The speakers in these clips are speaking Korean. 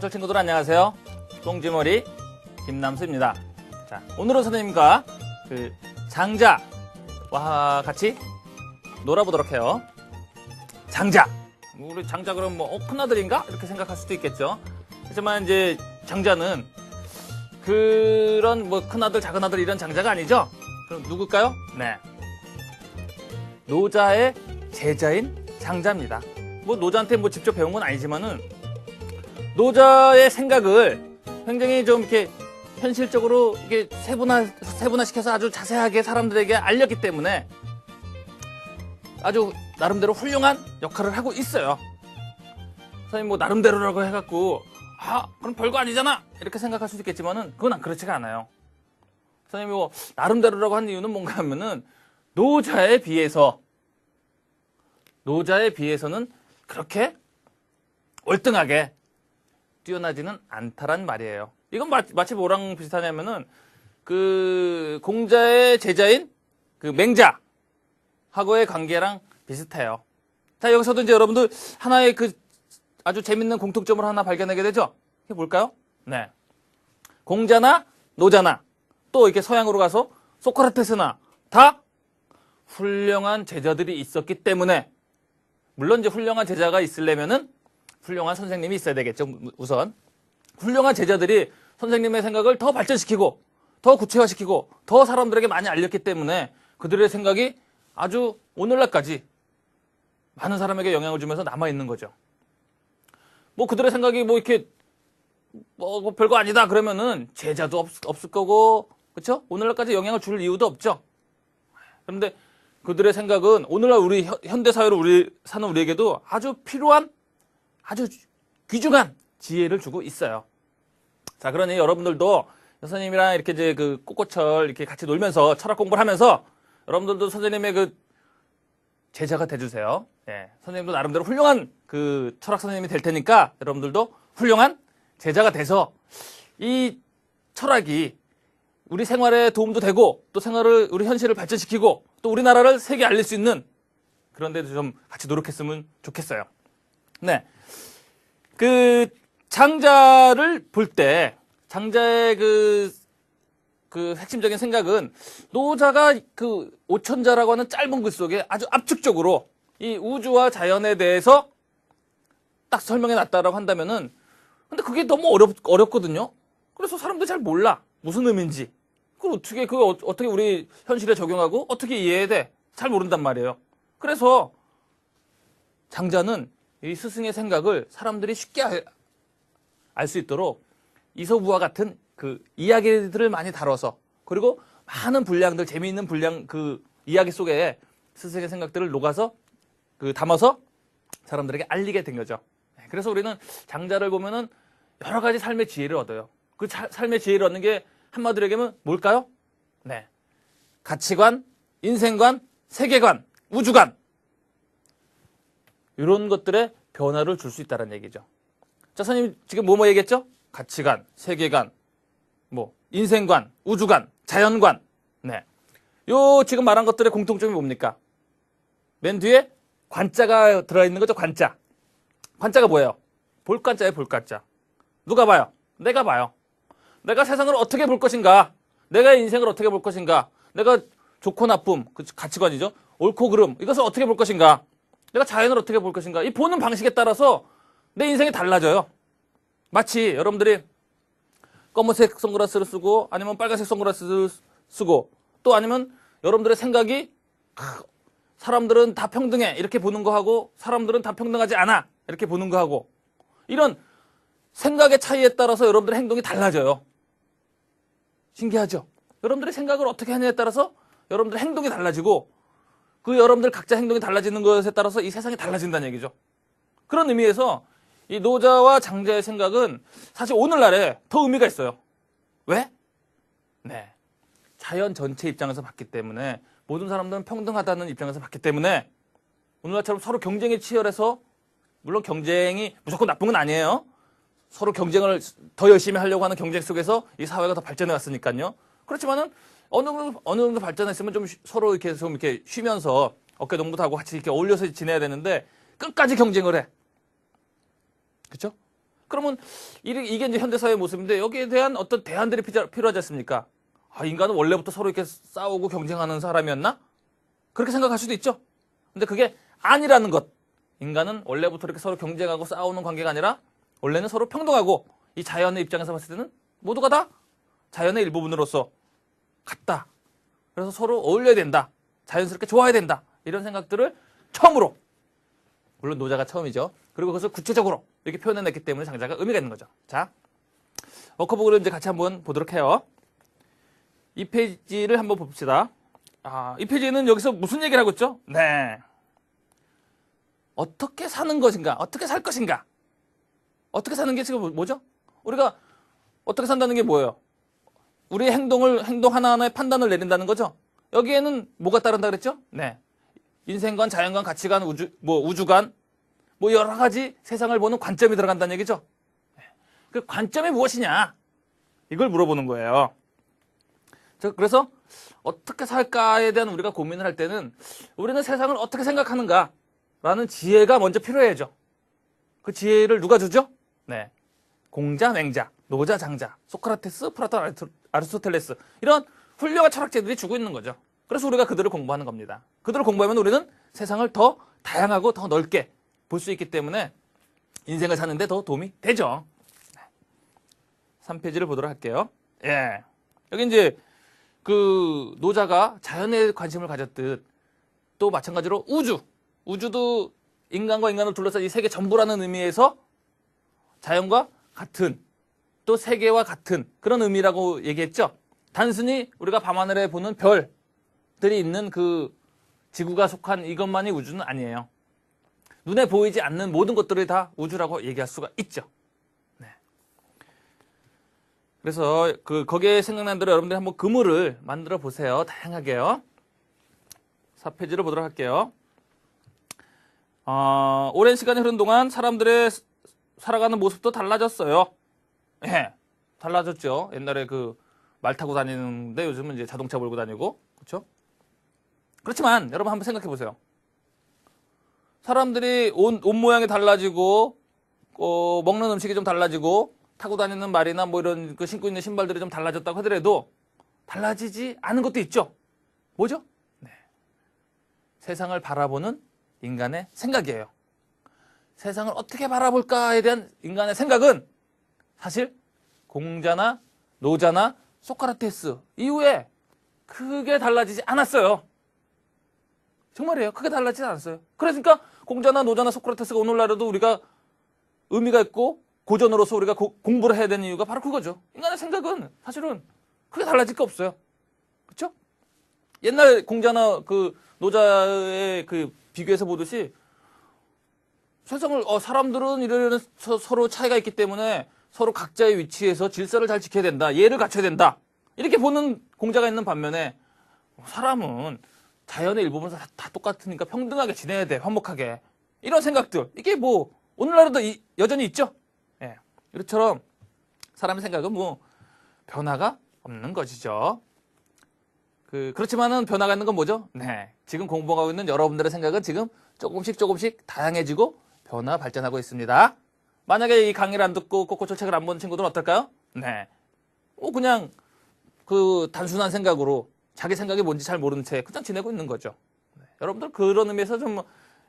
꼬꼬철 친구들 안녕하세요. 똥지머리 김남수입니다. 자, 오늘은 선생님과 그 장자와 같이 놀아보도록 해요. 장자. 우리 장자 그럼 뭐 어, 큰아들인가? 이렇게 생각할 수도 있겠죠. 하지만 이제 장자는 그런 뭐 큰아들, 작은아들 이런 장자가 아니죠. 그럼 누굴까요? 네. 노자의 제자인 장자입니다. 뭐 노자한테 뭐 직접 배운 건 아니지만은 노자의 생각을 굉장히 좀 이렇게 현실적으로 이게 세분화 세분화시켜서 아주 자세하게 사람들에게 알렸기 때문에 아주 나름대로 훌륭한 역할을 하고 있어요. 선생님 뭐 나름대로라고 해갖고 아 그럼 별거 아니잖아 이렇게 생각할 수도 있겠지만은 그건 그렇지가 않아요. 선생님이 뭐 나름대로라고 한 이유는 뭔가 하면은 노자에 비해서 노자에 비해서는 그렇게 월등하게 뛰어나지는 않다란 말이에요. 이건 마, 마치 뭐랑 비슷하냐면은 그 공자의 제자인 그 맹자하고의 관계랑 비슷해요. 자 여기서도 이제 여러분들 하나의 그 아주 재밌는 공통점을 하나 발견하게 되죠. 이게 뭘까요? 네. 공자나 노자나 또 이렇게 서양으로 가서 소크라테스나 다 훌륭한 제자들이 있었기 때문에 물론 이제 훌륭한 제자가 있으려면은 훌륭한 선생님이 있어야 되겠죠. 우선 훌륭한 제자들이 선생님의 생각을 더 발전시키고 더 구체화시키고 더 사람들에게 많이 알렸기 때문에 그들의 생각이 아주 오늘날까지 많은 사람에게 영향을 주면서 남아 있는 거죠. 뭐 그들의 생각이 뭐 이렇게 뭐, 뭐 별거 아니다 그러면은 제자도 없, 없을 거고 그렇죠? 오늘날까지 영향을 줄 이유도 없죠. 그런데 그들의 생각은 오늘날 우리 현대 사회로 우리 사는 우리에게도 아주 필요한 아주 귀중한 지혜를 주고 있어요. 자, 그러니 여러분들도 선생님이랑 이렇게 이제 그 꽃꽃철 이렇게 같이 놀면서 철학 공부를 하면서 여러분들도 선생님의 그 제자가 돼주세요. 예, 선생님도 나름대로 훌륭한 그 철학 선생님이 될 테니까 여러분들도 훌륭한 제자가 돼서 이 철학이 우리 생활에 도움도 되고 또 생활을 우리 현실을 발전시키고 또 우리나라를 세계 알릴 수 있는 그런 데도 좀 같이 노력했으면 좋겠어요. 네. 그 장자를 볼 때 장자의 그, 그 핵심적인 생각은 노자가 그 오천자라고 하는 짧은 글 속에 아주 압축적으로 이 우주와 자연에 대해서 딱 설명해 놨다라고 한다면은 근데 그게 너무 어렵, 어렵거든요. 그래서 사람들이 잘 몰라. 무슨 의미인지. 그걸 어떻게, 그걸 어- 어떻게 우리 현실에 적용하고 어떻게 이해해야 돼? 잘 모른단 말이에요. 그래서 장자는 이 스승의 생각을 사람들이 쉽게 알 수 있도록 이서부와 같은 그 이야기들을 많이 다뤄서 그리고 많은 분량들 재미있는 분량 그 이야기 속에 스승의 생각들을 녹아서 그 담아서 사람들에게 알리게 된 거죠. 네, 그래서 우리는 장자를 보면은 여러 가지 삶의 지혜를 얻어요. 그 자- 삶의 지혜를 얻는 게 한마디로 얘기하면 뭘까요? 네. 가치관, 인생관, 세계관, 우주관. 이런 것들의 변화를 줄 수 있다는 얘기죠. 자, 선생님 지금 뭐뭐 얘기했죠? 가치관, 세계관, 뭐 인생관, 우주관, 자연관. 네. 요 지금 말한 것들의 공통점이 뭡니까? 맨 뒤에 관자가 들어있는 거죠, 관자. 관자가 뭐예요? 볼관자예요, 볼관자. 누가 봐요? 내가 봐요. 내가 세상을 어떻게 볼 것인가? 내가 인생을 어떻게 볼 것인가? 내가 좋고 나쁨, 그 가치관이죠. 옳고 그름, 이것을 어떻게 볼 것인가? 내가 자연을 어떻게 볼 것인가? 이 보는 방식에 따라서 내 인생이 달라져요. 마치 여러분들이 검은색 선글라스를 쓰고 아니면 빨간색 선글라스를 쓰고 또 아니면 여러분들의 생각이 크, 사람들은 다 평등해 이렇게 보는 거 하고 사람들은 다 평등하지 않아 이렇게 보는 거 하고 이런 생각의 차이에 따라서 여러분들의 행동이 달라져요. 신기하죠? 여러분들의 생각을 어떻게 하느냐에 따라서 여러분들의 행동이 달라지고 그 여러분들 각자 행동이 달라지는 것에 따라서 이 세상이 달라진다는 얘기죠. 그런 의미에서 이 노자와 장자의 생각은 사실 오늘날에 더 의미가 있어요. 왜? 네. 자연 전체 입장에서 봤기 때문에 모든 사람들은 평등하다는 입장에서 봤기 때문에 오늘날처럼 서로 경쟁이 치열해서 물론 경쟁이 무조건 나쁜 건 아니에요. 서로 경쟁을 더 열심히 하려고 하는 경쟁 속에서 이 사회가 더 발전해 왔으니까요. 그렇지만은 어느 정도, 어느 정도 발전했으면 좀 쉬- 서로 이렇게 좀 이렇게 쉬면서 어깨 동무도 하고 같이 이렇게 어울려서 지내야 되는데 끝까지 경쟁을 해. 그렇죠? 그러면 이게 이제 현대 사회의 모습인데 여기에 대한 어떤 대안들이 필요- 필요하지 않습니까? 아, 인간은 원래부터 서로 이렇게 싸우고 경쟁하는 사람이었나? 그렇게 생각할 수도 있죠. 근데 그게 아니라는 것. 인간은 원래부터 이렇게 서로 경쟁하고 싸우는 관계가 아니라 원래는 서로 평등하고 이 자연의 입장에서 봤을 때는 모두가 다 자연의 일부분으로서 같다. 그래서 서로 어울려야 된다. 자연스럽게 좋아야 된다. 이런 생각들을 처음으로 물론 노자가 처음이죠. 그리고 그것을 구체적으로 이렇게 표현해냈기 때문에 장자가 의미가 있는 거죠. 자, 워커북을 이제 같이 한번 보도록 해요. 이 페이지를 한번 봅시다. 아, 이 페이지는 여기서 무슨 얘기를 하고 있죠? 네. 어떻게 사는 것인가? 어떻게 살 것인가? 어떻게 사는 게 지금 뭐- 뭐죠? 우리가 어떻게 산다는 게 뭐예요? 우리의 행동을, 행동 하나하나에 판단을 내린다는 거죠? 여기에는 뭐가 따른다 그랬죠? 네. 인생관, 자연관, 가치관, 우주, 뭐, 우주관, 뭐, 여러 가지 세상을 보는 관점이 들어간다는 얘기죠? 네. 그 관점이 무엇이냐? 이걸 물어보는 거예요. 자, 그래서 어떻게 살까에 대한 우리가 고민을 할 때는 우리는 세상을 어떻게 생각하는가? 라는 지혜가 먼저 필요해야죠. 그 지혜를 누가 주죠? 네. 공자, 맹자, 노자, 장자, 소크라테스, 플라톤, 아리스토텔레스 이런 훌륭한 철학자들이 주고 있는 거죠. 그래서 우리가 그들을 공부하는 겁니다. 그들을 공부하면 우리는 세상을 더 다양하고 더 넓게 볼 수 있기 때문에 인생을 사는데 더 도움이 되죠. 3페이지를 보도록 할게요. 예. 여기 이제 그 노자가 자연에 관심을 가졌듯 또 마찬가지로 우주. 우주도 인간과 인간을 둘러싼 이 세계 전부라는 의미에서 자연과 같은 또 세계와 같은 그런 의미라고 얘기했죠. 단순히 우리가 밤하늘에 보는 별들이 있는 그 지구가 속한 이것만이 우주는 아니에요. 눈에 보이지 않는 모든 것들이 다 우주라고 얘기할 수가 있죠. 네. 그래서 그 거기에 생각난 대로 여러분들이 한번 그물을 만들어 보세요. 다양하게요. 4페이지를 보도록 할게요. 어, 오랜 시간이 흐른 동안 사람들의 스- 살아가는 모습도 달라졌어요. 예, 달라졌죠. 옛날에 그 말 타고 다니는데 요즘은 이제 자동차 몰고 다니고, 그렇죠? 그렇지만 여러분 한번 생각해 보세요. 사람들이 옷, 옷 모양이 달라지고, 어, 먹는 음식이 좀 달라지고, 타고 다니는 말이나 뭐 이런 그 신고 있는 신발들이 좀 달라졌다고 하더라도 달라지지 않은 것도 있죠. 뭐죠? 네. 세상을 바라보는 인간의 생각이에요. 세상을 어떻게 바라볼까에 대한 인간의 생각은 사실 공자나 노자나 소크라테스 이후에 크게 달라지지 않았어요. 정말이에요. 크게 달라지지 않았어요. 그러니까 공자나 노자나 소크라테스가 오늘날에도 우리가 의미가 있고 고전으로서 우리가 고- 공부를 해야 되는 이유가 바로 그거죠. 인간의 생각은 사실은 크게 달라질 게 없어요. 그렇죠? 옛날 공자나 그 노자의 그 비교해서 보듯이 세상을 어, 사람들은 이런 서, 서로 차이가 있기 때문에 서로 각자의 위치에서 질서를 잘 지켜야 된다. 예를 갖춰야 된다. 이렇게 보는 공자가 있는 반면에 사람은 자연의 일부분에서 다, 다 똑같으니까 평등하게 지내야 돼. 화목하게. 이런 생각들. 이게 뭐 오늘날에도 이- 여전히 있죠. 예. 이처럼 사람의 생각은 뭐 변화가 없는 것이죠. 그 그렇지만은 변화가 있는 건 뭐죠? 네. 지금 공부하고 있는 여러분들의 생각은 지금 조금씩 조금씩 다양해지고 변화 발전하고 있습니다. 만약에 이 강의를 안 듣고 꼬꼬초 책을 안 보는 친구들은 어떨까요? 네. 어, 그냥 그 단순한 생각으로 자기 생각이 뭔지 잘 모르는 채 그냥 지내고 있는 거죠. 네. 여러분들 그런 의미에서 좀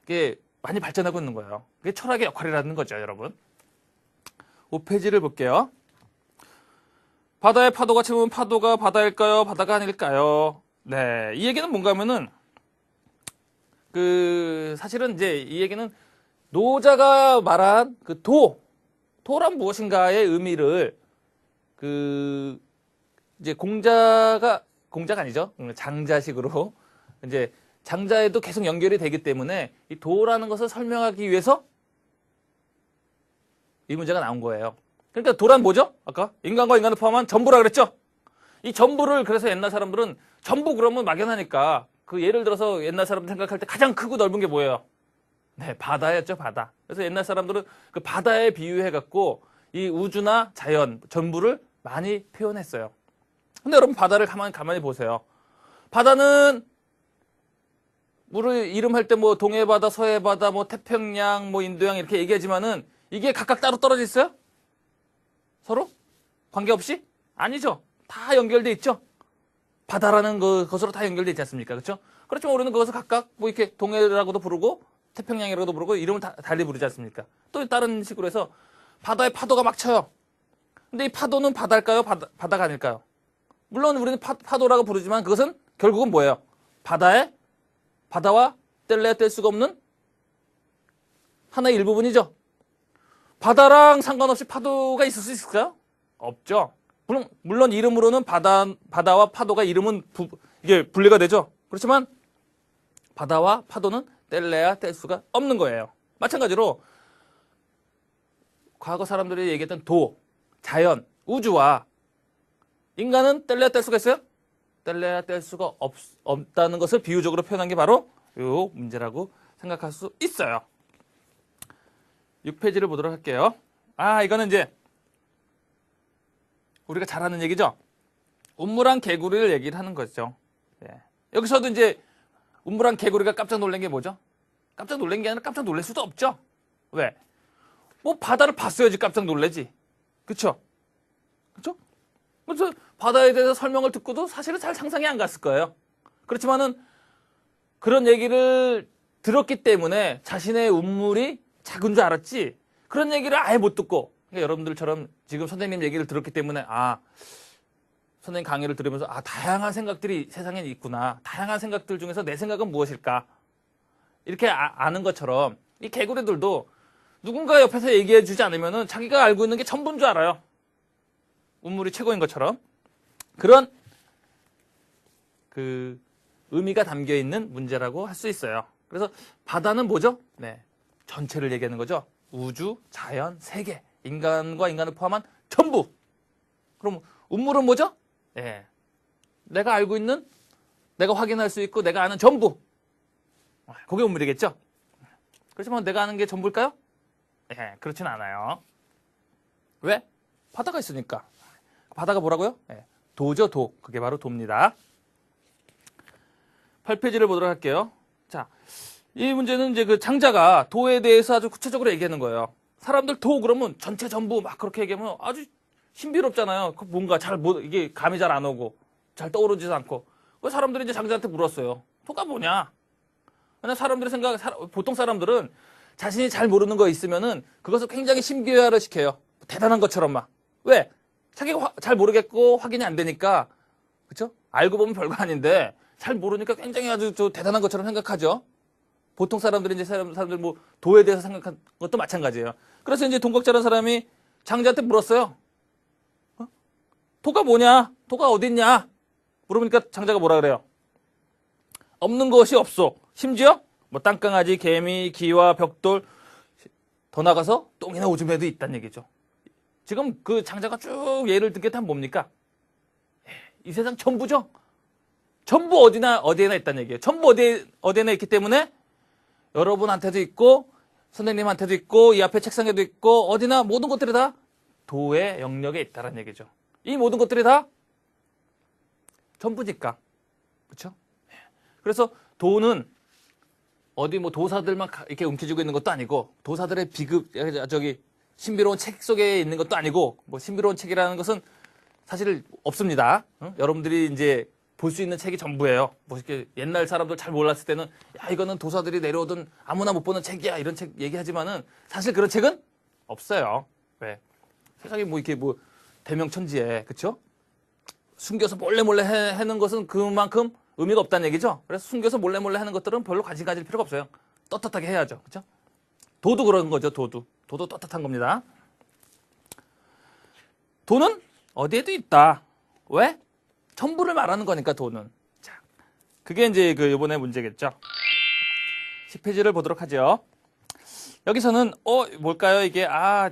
이게 많이 발전하고 있는 거예요. 그게 철학의 역할이라는 거죠, 여러분. 5페이지를 볼게요. 바다에 파도가 치면 파도가 바다일까요? 바다가 아닐까요? 네. 이 얘기는 뭔가 하면은, 그, 사실은 이제 이 얘기는 노자가 말한 그 도, 도란 무엇인가의 의미를 그, 이제 공자가, 공자가 아니죠. 음, 장자식으로 이제 장자에도 계속 연결이 되기 때문에 이 도라는 것을 설명하기 위해서 이 문제가 나온 거예요. 그러니까 도란 뭐죠? 아까 인간과 인간을 포함한 전부라 그랬죠? 이 전부를 그래서 옛날 사람들은 전부 그러면 막연하니까 그 예를 들어서 옛날 사람들 생각할 때 가장 크고 넓은 게 뭐예요? 네, 바다였죠, 바다. 그래서 옛날 사람들은 그 바다에 비유해 갖고 이 우주나 자연 전부를 많이 표현했어요. 근데 여러분 바다를 가만히 가만히 보세요. 바다는 물을 이름할 때 뭐 동해바다, 서해바다, 뭐 태평양, 뭐 인도양 이렇게 얘기하지만은 이게 각각 따로 떨어져 있어요? 서로? 관계없이? 아니죠. 다 연결돼 있죠. 바다라는 그 것으로 다 연결돼 있지 않습니까? 그렇죠? 그렇지만 우리는 그것을 각각 뭐 이렇게 동해라고도 부르고 태평양이라고도 부르고 이름을 다, 달리 부르지 않습니까? 또 다른 식으로 해서 바다에 파도가 막 쳐요. 근데 이 파도는 바다일까요? 바다, 바다가 아닐까요? 물론 우리는 파, 파도라고 부르지만 그것은 결국은 뭐예요? 바다에 바다와 뗄래야 뗄 수가 없는 하나의 일부분이죠. 바다랑 상관없이 파도가 있을 수 있을까요? 없죠. 물론, 물론 이름으로는 바다, 바다와 파도가 이름은 부- 이게 분리가 되죠. 그렇지만 바다와 파도는 뗄래야 뗄 수가 없는 거예요. 마찬가지로 과거 사람들이 얘기했던 도, 자연, 우주와 인간은 뗄래야 뗄 수가 있어요? 뗄래야 뗄 수가 없, 없다는 것을 비유적으로 표현한 게 바로 이 문제라고 생각할 수 있어요. 6페이지를 보도록 할게요. 아, 이거는 이제 우리가 잘 아는 얘기죠. 운무랑 개구리를 얘기를 하는 거죠. 예. 여기서도 이제 운무랑 개구리가 깜짝 놀란 게 뭐죠? 깜짝 놀란 게 아니라 깜짝 놀랄 수도 없죠. 왜? 뭐 바다를 봤어야지 깜짝 놀래지. 그쵸? 그쵸? 그래서 바다에 대해서 설명을 듣고도 사실은 잘 상상이 안 갔을 거예요. 그렇지만은 그런 얘기를 들었기 때문에 자신의 운물이 작은 줄 알았지 그런 얘기를 아예 못 듣고 그러니까 여러분들처럼 지금 선생님 얘기를 들었기 때문에 아 선생님 강의를 들으면서 아 다양한 생각들이 세상에 있구나 다양한 생각들 중에서 내 생각은 무엇일까 이렇게 아, 는 것처럼 이 개구리들도 누군가 옆에서 얘기해 주지 않으면은 자기가 알고 있는 게 전부인 줄 알아요 운물이 최고인 것처럼 그런 그 의미가 담겨 있는 문제라고 할 수 있어요. 그래서 바다는 뭐죠? 네. 전체를 얘기하는 거죠. 우주, 자연, 세계, 인간과 인간을 포함한 전부. 그럼 운물은 뭐죠? 예. 내가 알고 있는 내가 확인할 수 있고 내가 아는 전부. 그게 운물이겠죠? 그렇지만 내가 아는 게 전부일까요? 예, 그렇진 않아요. 왜? 바다가 있으니까. 바다가 뭐라고요? 예, 도죠, 도. 그게 바로 도입니다. 8페이지를 보도록 할게요. 자, 이 문제는 이제 그 장자가 도에 대해서 아주 구체적으로 얘기하는 거예요. 사람들 도 그러면 전체 전부 막 그렇게 얘기하면 아주 신비롭잖아요. 그 뭔가 잘 못, 이게 감이 잘 안 오고 잘 떠오르지도 않고. 그 사람들이 이제 장자한테 물었어요. 도가 뭐냐? 그냥 사람들의 생각, 사- 보통 사람들은 자신이 잘 모르는 거 있으면은 그것을 굉장히 신비화를 시켜요. 대단한 것처럼 막. 왜? 자기가 화- 잘 모르겠고 확인이 안 되니까. 그쵸? 알고 보면 별거 아닌데 잘 모르니까 굉장히 아주 저 대단한 것처럼 생각하죠. 보통 사람들이 이제 사람, 사람들 뭐 도에 대해서 생각한 것도 마찬가지예요. 그래서 이제 동각자라는 사람이 장자한테 물었어요. 어? 도가 뭐냐? 도가 어딨냐? 물어보니까 장자가 뭐라 그래요? 없는 것이 없어. 심지어 뭐 땅강아지, 개미, 기와 벽돌 더 나가서 똥이나 오줌에도 있다는 얘기죠. 지금 그 장자가 쭉 예를 든 게 다 뭡니까? 이 세상 전부죠. 전부 어디나 어디에나 있다는 얘기예요. 전부 어디 어디에나 있기 때문에 여러분한테도 있고 선생님한테도 있고 이 앞에 책상에도 있고 어디나 모든 것들이 다 도의 영역에 있다는 얘기죠. 이 모든 것들이 다 전부니까 그렇죠? 그래서 도는 어디 뭐 도사들만 가- 이렇게 움켜쥐고 있는 것도 아니고 도사들의 비급 저기 신비로운 책 속에 있는 것도 아니고 뭐 신비로운 책이라는 것은 사실 없습니다. 응? 여러분들이 이제 볼 수 있는 책이 전부예요. 뭐 이렇게 옛날 사람들 잘 몰랐을 때는 야 이거는 도사들이 내려오던 아무나 못 보는 책이야 이런 책 얘기하지만은 사실 그런 책은 없어요. 왜? 세상에 뭐 이렇게 뭐 대명천지에 그쵸? 숨겨서 몰래 몰래 해, 하는 것은 그만큼 의미가 없다는 얘기죠. 그래서 숨겨서 몰래 몰래 하는 것들은 별로 관심 가질 필요가 없어요. 떳떳하게 해야죠. 그죠? 도도 그런 거죠. 도도. 도도 떳떳한 겁니다. 도는 어디에도 있다. 왜? 전부를 말하는 거니까 도는. 자, 그게 이제 그 이번에 문제겠죠. 10페이지를 보도록 하죠. 여기서는 어 뭘까요? 이게 아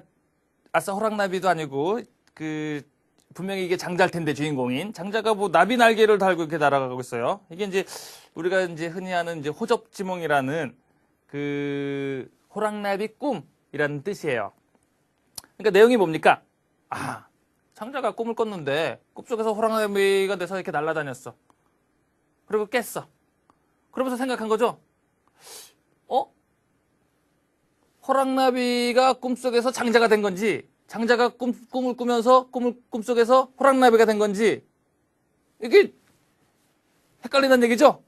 아싸 호랑나비도 아니고 그 분명히 이게 장자일 텐데 주인공인 장자가 뭐 나비 날개를 달고 이렇게 날아가고 있어요. 이게 이제 우리가 이제 흔히 하는 이제 호접지몽이라는 그 호랑나비 꿈이라는 뜻이에요. 그러니까 내용이 뭡니까? 아 장자가 꿈을 꿨는데 꿈속에서 호랑나비가 돼서 이렇게 날아다녔어. 그리고 깼어. 그러면서 생각한 거죠. 어? 호랑나비가 꿈속에서 장자가 된 건지 장자가 꿈, 꿈을 꾸면서 꿈을 꿈속에서 호랑나비가 된 건지 이게 헷갈린다는 얘기죠?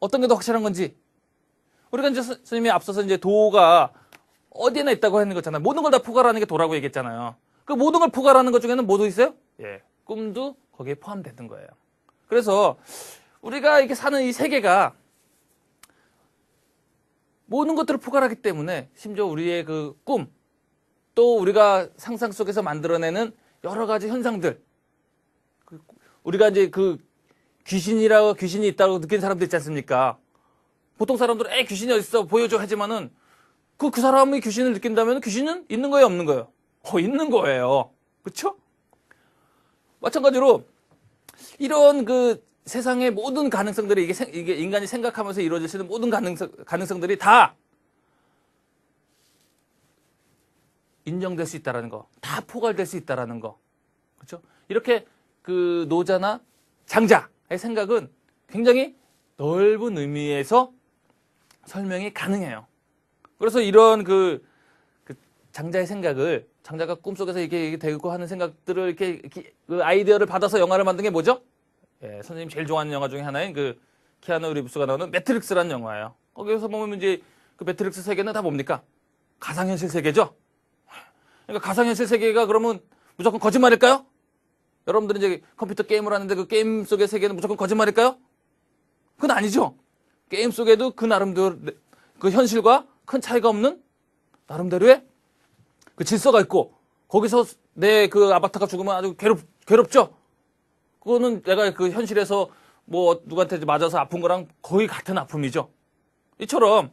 어떤 게 더 확실한 건지. 우리가 이제 선- 선생님이 앞서서 이제 도가 어디에나 있다고 하는 거잖아요. 모든 걸 다 포괄하는 게 도라고 얘기했잖아요. 그 모든 걸 포괄하는 것 중에는 뭐도 있어요? 예. 꿈도 거기에 포함되는 거예요. 그래서 우리가 이렇게 사는 이 세계가 모든 것들을 포괄하기 때문에 심지어 우리의 그 꿈, 또 우리가 상상 속에서 만들어내는 여러 가지 현상들, 그 우리가 이제 그 귀신이라고 귀신이 있다고 느낀 사람도 있지 않습니까? 보통 사람들은 에 귀신이 어딨어 보여줘 하지만은 그그 사람이 귀신을 느낀다면 귀신은 있는 거예요 없는 거예요? 어 있는 거예요. 그렇죠? 마찬가지로 이런 그 세상의 모든 가능성들이 이게, 생- 이게 인간이 생각하면서 이루어질 수 있는 모든 가능성, 가능성들이 다 인정될 수 있다라는 거, 다 포괄될 수 있다라는 거, 그렇죠? 이렇게 그 노자나 장자의 생각은 굉장히 넓은 의미에서 설명이 가능해요. 그래서 이런 그, 그 장자의 생각을 장자가 꿈속에서 이렇게, 이렇게 되고 하는 생각들을 이렇게, 이렇게 그 아이디어를 받아서 영화를 만든 게 뭐죠? 예, 선생님 제일 좋아하는 영화 중에 하나인 그 키아누 리브스가 나오는 매트릭스라는 영화예요. 거기서 보면 이제 그 매트릭스 세계는 다 뭡니까? 가상현실 세계죠. 그러니까 가상현실 세계가 그러면 무조건 거짓말일까요? 여러분들이 이제 컴퓨터 게임을 하는데 그 게임 속의 세계는 무조건 거짓말일까요? 그건 아니죠. 게임 속에도 그 나름대로 그 현실과 큰 차이가 없는 나름대로의 그 질서가 있고 거기서 내 그 아바타가 죽으면 아주 괴롭 괴롭죠. 그거는 내가 그 현실에서 뭐 누구한테 맞아서 아픈 거랑 거의 같은 아픔이죠. 이처럼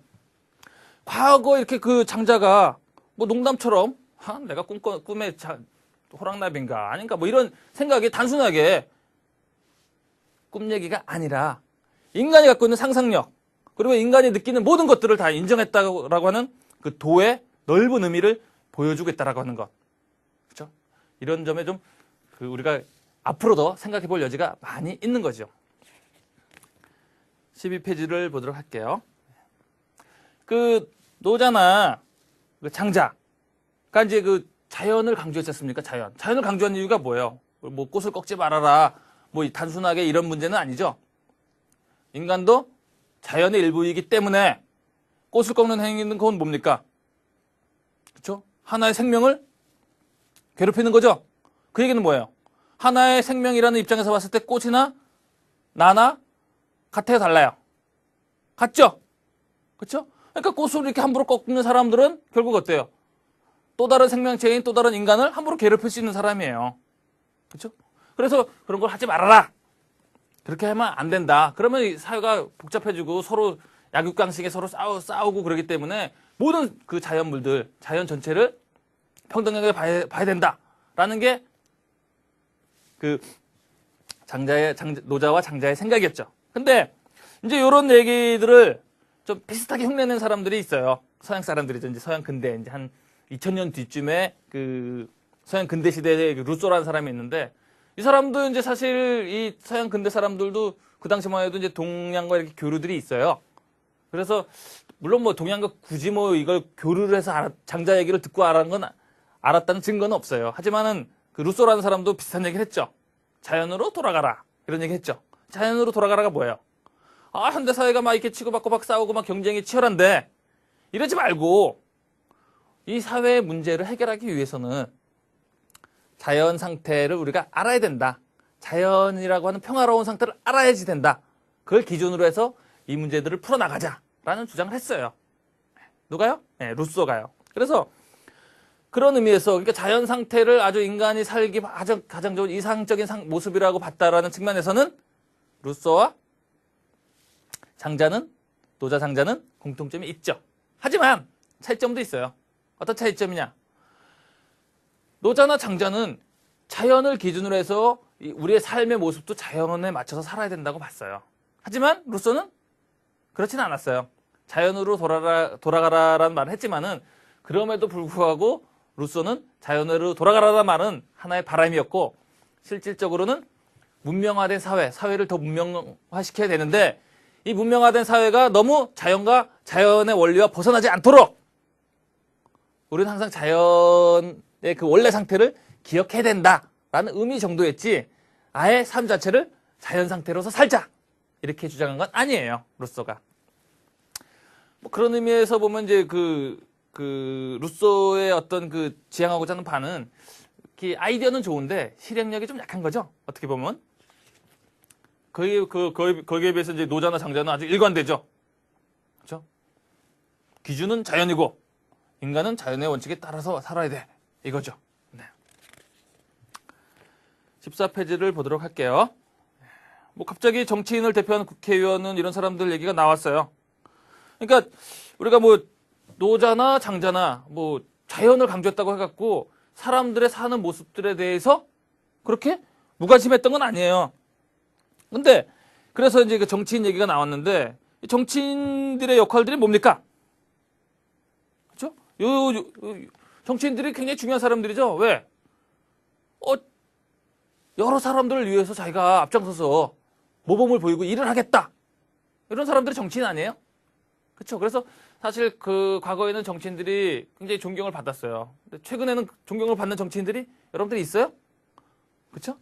과거 이렇게 그 장자가 뭐 농담처럼 아, 내가 꿈 꿈에 자, 호랑나비인가 아닌가 뭐 이런 생각이 단순하게 꿈 얘기가 아니라 인간이 갖고 있는 상상력 그리고 인간이 느끼는 모든 것들을 다 인정했다라고 하는 그 도의 넓은 의미를 보여주고 있다라고 하는 것. 그렇죠? 이런 점에 좀 그 우리가 앞으로 더 생각해 볼 여지가 많이 있는 거죠. 12페이지를 보도록 할게요. 그 노자나 그 장자, 그러니까 이제 그 자연을 강조했지 않습니까? 자연. 자연을 강조한 이유가 뭐예요? 뭐 꽃을 꺾지 말아라. 뭐 단순하게 이런 문제는 아니죠. 인간도 자연의 일부이기 때문에 꽃을 꺾는 행위는 그건 뭡니까? 그렇죠? 하나의 생명을 괴롭히는 거죠. 그 얘기는 뭐예요? 하나의 생명이라는 입장에서 봤을 때 꽃이나 나나 같아요, 달라요? 같죠? 그렇죠? 그러니까 꽃을 이렇게 함부로 꺾는 사람들은 결국 어때요? 또 다른 생명체인 또 다른 인간을 함부로 괴롭힐 수 있는 사람이에요. 그렇죠? 그래서 그런 걸 하지 말아라. 그렇게 하면 안 된다. 그러면 이 사회가 복잡해지고 서로 약육강식에 서로 싸우, 싸우고 그러기 때문에 모든 그 자연물들, 자연 전체를 평등하게 봐야, 봐야 된다 라는 게 그 장자의 장, 노자와 장자의 생각이었죠. 근데 이제 이런 얘기들을 좀 비슷하게 흉내낸 사람들이 있어요. 서양 사람들이죠. 이제 서양 근대 이제 한 2000년 뒤쯤에 그 서양 근대 시대에 그 루소라는 사람이 있는데 이 사람도 이제 사실 이 서양 근대 사람들도 그 당시만 해도 이제 동양과 이렇게 교류들이 있어요. 그래서 물론 뭐 동양과 굳이 뭐 이걸 교류를 해서 알아- 장자 얘기를 듣고 알았는 건 알았다는 증거는 없어요. 하지만은 그 루소라는 사람도 비슷한 얘기를 했죠. 자연으로 돌아가라 이런 얘기 했죠. 자연으로 돌아가라가 뭐예요? 아 현대 사회가 막 이렇게 치고받고 막 싸우고 막 경쟁이 치열한데 이러지 말고 이 사회의 문제를 해결하기 위해서는 자연 상태를 우리가 알아야 된다. 자연이라고 하는 평화로운 상태를 알아야지 된다. 그걸 기준으로 해서 이 문제들을 풀어나가자라는 주장을 했어요. 누가요? 네, 루소가요. 그래서 그런 의미에서 그러니까 자연 상태를 아주 인간이 살기 가장, 가장 좋은 이상적인 상- 모습이라고 봤다라는 측면에서는 루소와 장자는 노자 장자는 공통점이 있죠. 하지만 차이점도 있어요. 어떤 차이점이냐? 노자나 장자는 자연을 기준으로 해서 이 우리의 삶의 모습도 자연에 맞춰서 살아야 된다고 봤어요. 하지만 루소는 그렇지는 않았어요. 자연으로 돌아라, 돌아가라라는 말을 했지만은 그럼에도 불구하고 루소는 자연으로 돌아가라는 말은 하나의 바람이었고 실질적으로는 문명화된 사회, 사회를 더 문명화시켜야 되는데 이 문명화된 사회가 너무 자연과 자연의 원리와 벗어나지 않도록 우리는 항상 자연 내그 원래 상태를 기억해야 된다라는 의미 정도였지 아예 삶 자체를 자연 상태로서 살자. 이렇게 주장한 건 아니에요 루소가. 뭐 그런 의미에서 보면 이제 그, 그 루소의 어떤 그 지향하고자 하는 바는 이 아이디어는 좋은데 실행력이 좀 약한 거죠 어떻게 보면. 거기에 그 거기에, 거기에 비해서 이제 노자나 장자는 아주 일관되죠. 그렇죠? 기준은 자연이고 인간은 자연의 원칙에 따라서 살아야 돼. 이거죠. 네. 14페이지를 보도록 할게요. 뭐 갑자기 정치인을 대표하는 국회의원은 이런 사람들 얘기가 나왔어요. 그러니까 우리가 뭐 노자나 장자나 뭐 자연을 강조했다고 해갖고 사람들의 사는 모습들에 대해서 그렇게 무관심했던 건 아니에요. 근데 그래서 이제 그 정치인 얘기가 나왔는데 이 정치인들의 역할들이 뭡니까? 요, 요- 요- 정치인들이 굉장히 중요한 사람들이죠. 왜? 어, 여러 사람들을 위해서 자기가 앞장서서 모범을 보이고 일을 하겠다. 이런 사람들이 정치인 아니에요? 그렇죠. 그래서 사실 그 과거에는 정치인들이 굉장히 존경을 받았어요. 최근에는 존경을 받는 정치인들이 여러분들이 있어요? 그렇죠?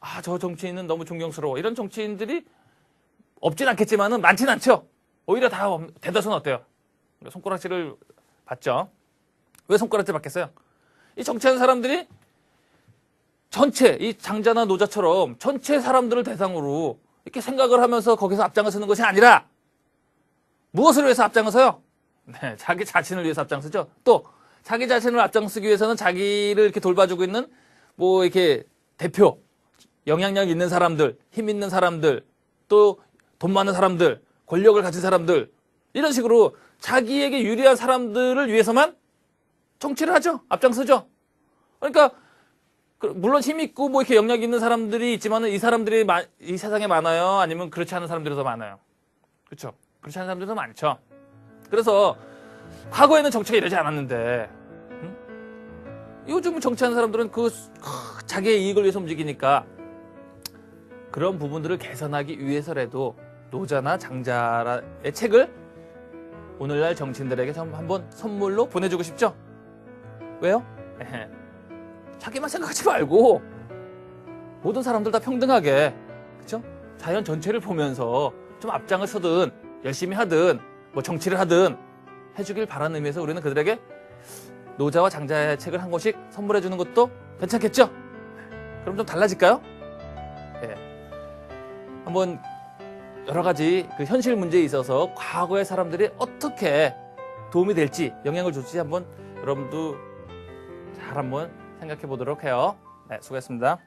아, 저 정치인은 너무 존경스러워. 이런 정치인들이 없진 않겠지만은 많진 않죠. 오히려 다 없- 대다수는 어때요? 손가락질을 받죠. 왜 손가락질 받겠어요? 이 정치하는 사람들이 전체 이 장자나 노자처럼 전체 사람들을 대상으로 이렇게 생각을 하면서 거기서 앞장을 서는 것이 아니라 무엇을 위해서 앞장을 서요? 네, 자기 자신을 위해서 앞장서죠. 또 자기 자신을 앞장서기 위해서는 자기를 이렇게 돌봐주고 있는 뭐 이렇게 대표, 영향력 있는 사람들, 힘 있는 사람들, 또 돈 많은 사람들, 권력을 가진 사람들 이런 식으로 자기에게 유리한 사람들을 위해서만 정치를 하죠. 앞장서죠. 그러니까 그- 물론 힘 있고 뭐 이렇게 영향 있는 사람들이 있지만은 이 사람들이 마- 이 세상에 많아요. 아니면 그렇지 않은 사람들이 더 많아요. 그렇죠? 그렇지 않은 사람들도 많죠. 그래서 과거에는 정치가 이러지 않았는데 응? 요즘 정치하는 사람들은 그 크, 자기의 이익을 위해서 움직이니까 그런 부분들을 개선하기 위해서라도 노자나 장자의 책을 오늘날 정치인들에게 좀 한번 선물로 보내주고 싶죠? 왜요? 에헤. 자기만 생각하지 말고 모든 사람들 다 평등하게 그쵸? 자연 전체를 보면서 좀 앞장을 서든 열심히 하든 뭐 정치를 하든 해주길 바라는 의미에서 우리는 그들에게 노자와 장자의 책을 한 권씩 선물해 주는 것도 괜찮겠죠? 그럼 좀 달라질까요? 예. 한번 여러 가지 그 현실 문제에 있어서 과거의 사람들이 어떻게 도움이 될지 영향을 줄지 한번 여러분도 잘 한번 생각해 보도록 해요. 네, 수고했습니다.